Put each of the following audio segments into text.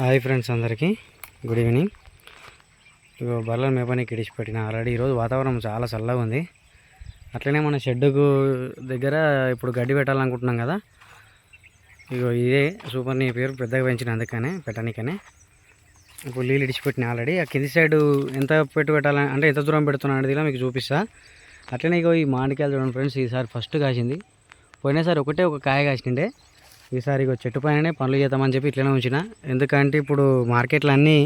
Hi friends అందరికీ. Good evening ఇగో బర్రెలు మేపనికి ఇడిచిపెట్టిన ఆల్రెడీ ఈరోజు వాతావరణం చాలా చల్లగా ఉంది. అట్లనే మన షెడ్డుకు దగ్గర ఇప్పుడు గడ్డి పెట్టాలనుకుంటున్నాం కదా. ఇగో ఇదే సూపర్ నీ పేరు పెద్దగా పెంచిన అందుకనే పెట్టడానికనే. ఇప్పుడు నీళ్ళు ఇడిచిపెట్టిన ఆల్రెడీ ఆ కింది సైడ్ ఎంత పెట్టు పెట్టాలని అంటే ఎంత దూరం పెడుతున్నా అనేది మీకు చూపిస్తా. అట్లనే ఇగో ఈ మామిడికాయలు చూడండి ఫ్రెండ్స్ ఈసారి ఫస్ట్ కాసింది. పోయినసారి ఒకటే ఒక కాయ కాసిండే ఈసారి ఇగో చెట్టు పైననే పనులు చేద్దామని చెప్పి ఇట్లనే ఉంచిన. ఎందుకంటే ఇప్పుడు మార్కెట్లో అన్నీ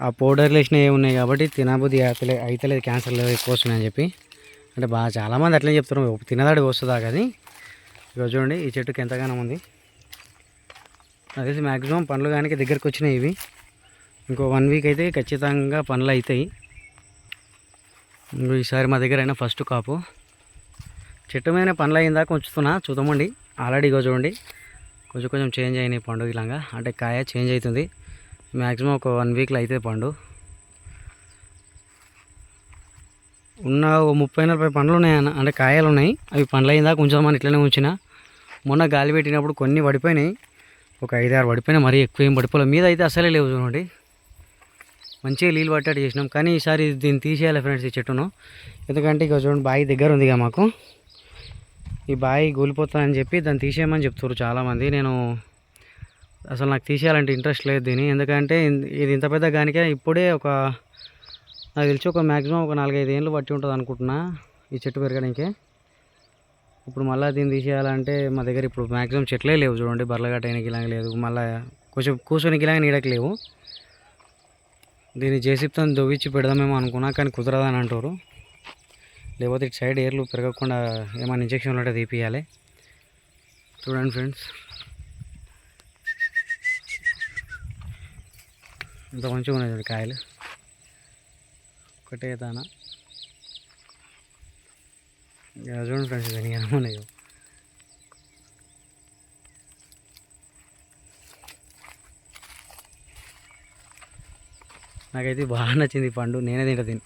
ఆ పౌడర్లు వేసినవి ఉన్నాయి కాబట్టి తినబుద్ధి అయితలే అయితలేదు క్యాన్సర్లు ఎక్కువ వస్తున్నాయని చెప్పి. అంటే బాగా చాలామంది అట్లనే చెప్తున్నారు. తినదాడి వస్తుందా కానీ. ఇగో చూడండి ఈ చెట్టుకి ఎంతగానో ఉంది. నాకు తెలిసి మ్యాక్సిమం పనులు కానీ దగ్గరకు వచ్చినాయి ఇవి. ఇంకో వన్ వీక్ అయితే ఖచ్చితంగా పనులు అవుతాయి ఈసారి మా దగ్గర అయినా ఫస్ట్ కాపు చెట్టు మీద పనులు అయిందాక ఉంచుతున్నా. చూద్దామండి. ఆల్రెడీ ఇగో చూడండి. కొంచెం కొంచెం చేంజ్ అయినాయి పండు ఇలాగా. అంటే కాయ చేంజ్ అవుతుంది. మ్యాక్సిమం ఒక వన్ వీక్లో అయితే పండు. ఉన్న ఓ ముప్పై నలభై పండ్లు ఉన్నాయి అన్న. అంటే కాయలు ఉన్నాయి. అవి పండ్లు కొంచెం మన ఇట్లనే ఉంచిన. మొన్న గాలి పెట్టినప్పుడు కొన్ని పడిపోయినాయి. ఒక ఐదు ఆరు పడిపోయినాయి. మరీ ఎక్కువ ఏం పడిపోలేదు మీద అయితే అసలే లేవు చూడండి. మంచిగా నీళ్ళు పట్టేట్టు చేసినాం. కానీ ఈసారి దీన్ని తీసేయాలి ఫ్రెండ్స్ ఈ చెట్టును. ఎందుకంటే ఇక చూడండి బావి దగ్గర ఉంది ఇక మాకు. ఈ బావి కూలిపోతుందని చెప్పి దాన్ని తీసేయమని చెప్తారు చాలామంది. నేను అసలు నాకు తీసేయాలంటే ఇంట్రెస్ట్ లేదు దీని. ఎందుకంటే ఇది ఇంత పెద్ద గానికే ఇప్పుడే ఒక నాకు తెలిసి ఒక మ్యాక్సిమం ఒక నాలుగైదు ఏళ్ళు పట్టి ఉంటుంది అనుకుంటున్నా ఈ చెట్టు పెరగడానికి. ఇప్పుడు మళ్ళీ దీన్ని తీసేయాలంటే మా దగ్గర ఇప్పుడు మ్యాక్సిమం చెట్లే లేవు చూడండి. బర్రగట్టడానికి ఇలాగ లేదు. మళ్ళీ కొంచెం కూర్చొనికి ఇలాగ నీడకి లేవు. దీన్ని జేసిప్తో దొవ్విచ్చి పెడదామేమో అనుకున్నా కానీ కుదరదని అంటారు. లేకపోతే ఇటు సైడ్ ఏర్లు పెరగకుండా ఏమైనా ఇంజక్షన్లు ఉంటే తీపియాలి. చూడండి ఫ్రెండ్స్. ఇంత మంచిగా ఉన్నాయి చూడండి కాయలు. ఒకటే దాన. చూడండి ఫ్రెండ్స్ దీనికి ఏమన్నాయో నాకైతే బాగా నచ్చింది పండు. నేనే తింటా తిని